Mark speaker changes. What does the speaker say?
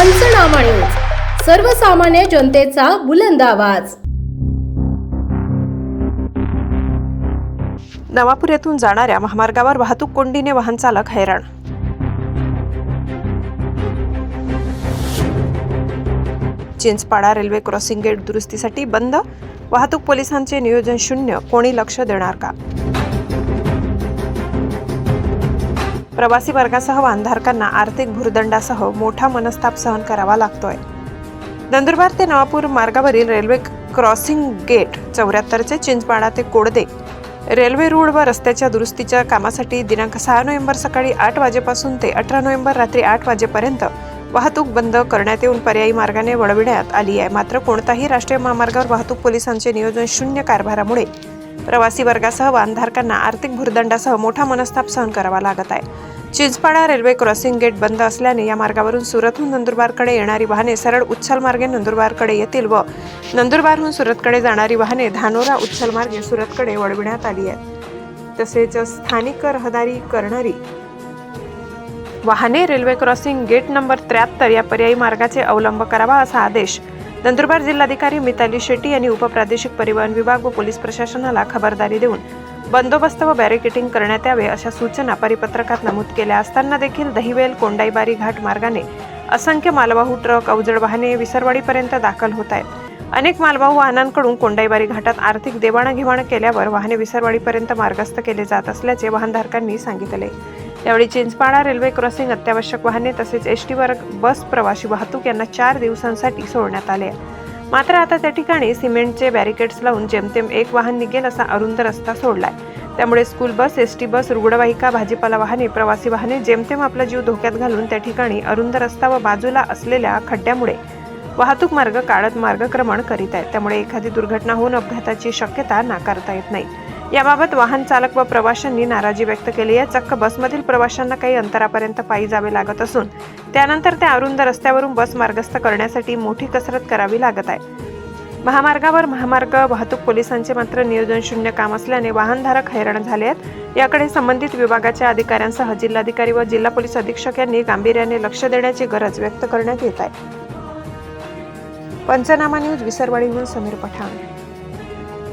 Speaker 1: पंचनामा न्यूज. सर्वसामान्य जनतेचा बुलंद आवाज.
Speaker 2: नवापूर येथून जाणाऱ्या महामार्गावर वाहतूक कोंडीने वाहन चालक हैराण. चिंचपाडा रेल्वे क्रॉसिंग गेट दुरुस्तीसाठी बंद. वाहतूक पोलिसांचे नियोजन शून्य कोणी लक्ष देणार का? प्रवासी वर्गासह वाहनधारकांना आर्थिक भूर्दंडासह मोठा मनस्ताप सहन करावा लागतोय. नंदुरबार ते नवापूर मार्गावरील रेल्वे क्रॉसिंग गेट चौऱ्याहत्तरचे चिंचपाडा ते कोडदे. रेल्वे रूळ व रस्त्याच्या दुरुस्तीच्या कामासाठी दिनांक सहा नोव्हेंबर सकाळी आठ वाजेपासून ते अठरा नोव्हेंबर रात्री आठ वाजेपर्यंत वाहतूक बंद करण्यात येऊन पर्यायी मार्गाने वळविण्यात आली आहे. मात्र कोणताही राष्ट्रीय महामार्गावर वाहतूक पोलिसांचे नियोजन शून्य कारभारामुळे प्रवासी वर्गासह वाहनधारकांना आर्थिक भूर्दंडासह मोठा मनस्ताप सहन करावा लागत आहे. चिंचपाडा रेल्वे क्रॉसिंग गेट बंद असल्याने या मार्गावरून सुरतहून नंदुरबारकडे येणारी वाहने सरळ उच्छल मार्गे नंदुरबारकडे येतील व नंदुरबारहून सुरतकडे जाणारी वाहने धानोरा उच्छल मार्गे सुरतकडे वळविण्यात आली आहेत. तसेच स्थानिक रहदारी करणारी वाहने रेल्वे क्रॉसिंग गेट नंबर त्र्याहत्तर या पर्यायी मार्गाचे अवलंब करावा असा आदेश नंदुरबार जिल्हाधिकारी मिताली शेट्टी यांनी उपप्रादेशिक परिवहन विभाग व पोलीस प्रशासनाला खबरदारी देऊन बंदोबस्त व बॅरिकेटिंग करण्यात यावे अशा सूचना परिपत्रकात नमूद केल्या असताना देखील दहिवेल कोंडाईबारी घाट मार्गाने असंख्य मालवाहू ट्रक अवजड वाहने विसरवाडीपर्यंत दाखल होत आहेत अनेक मालवाहू वाहनांकडून कोंडाईबारी घाटात आर्थिक देवाणघेवाण केल्यावर वाहने विसरवाडीपर्यंत मार्गस्थ केले जात असल्याचे वाहनधारकांनी सांगितले यावेळी चिंचपाडा रेल्वे क्रॉसिंग अत्यावश्यक वाहने तसेच एस टी वर्ग बस प्रवासी वाहतूक यांना चार दिवसांसाठी सोडण्यात आले आहे. मात्र आता त्या ठिकाणी सिमेंटचे बॅरिकेड्स लावून जेमतेम एक वाहन निघेल असा अरुंद रस्ता सोडलाय. त्यामुळे school bus S T bus रुग्णवाहिका भाजीपाला वाहने प्रवासी वाहने जेमतेम आपला जीव धोक्यात घालून त्या ठिकाणी अरुंद रस्ता व बाजूला असलेल्या खड्ड्यामुळे वाहतूक मार्ग काढत मार्गक्रमण करीत आहेत. त्यामुळे एखादी दुर्घटना होऊन अपघाताची शक्यता नाकारता येत नाही. याबाबत वाहन चालक व प्रवाशांनी नाराजी व्यक्त केली आहे. चक्क बसमधील प्रवाशांना काही अंतरापर्यंत पायी जावे लागत असून त्यानंतर त्या अरुंद रस्त्यावरून बस मार्गस्थ करण्यासाठी मोठी कसरत करावी लागत आहे. महामार्गावर महामार्ग वाहतूक पोलिसांचे मात्र नियोजन शून्य काम असल्याने वाहनधारक हैराण झाले आहेत. याकडे संबंधित विभागाच्या अधिकाऱ्यांसह जिल्हाधिकारी व जिल्हा पोलीस अधीक्षक यांनी गांभीर्याने लक्ष देण्याची गरज व्यक्त करण्यात येत आहे. पंचनामा न्यूज विसरवाडीहून समीर पठाण.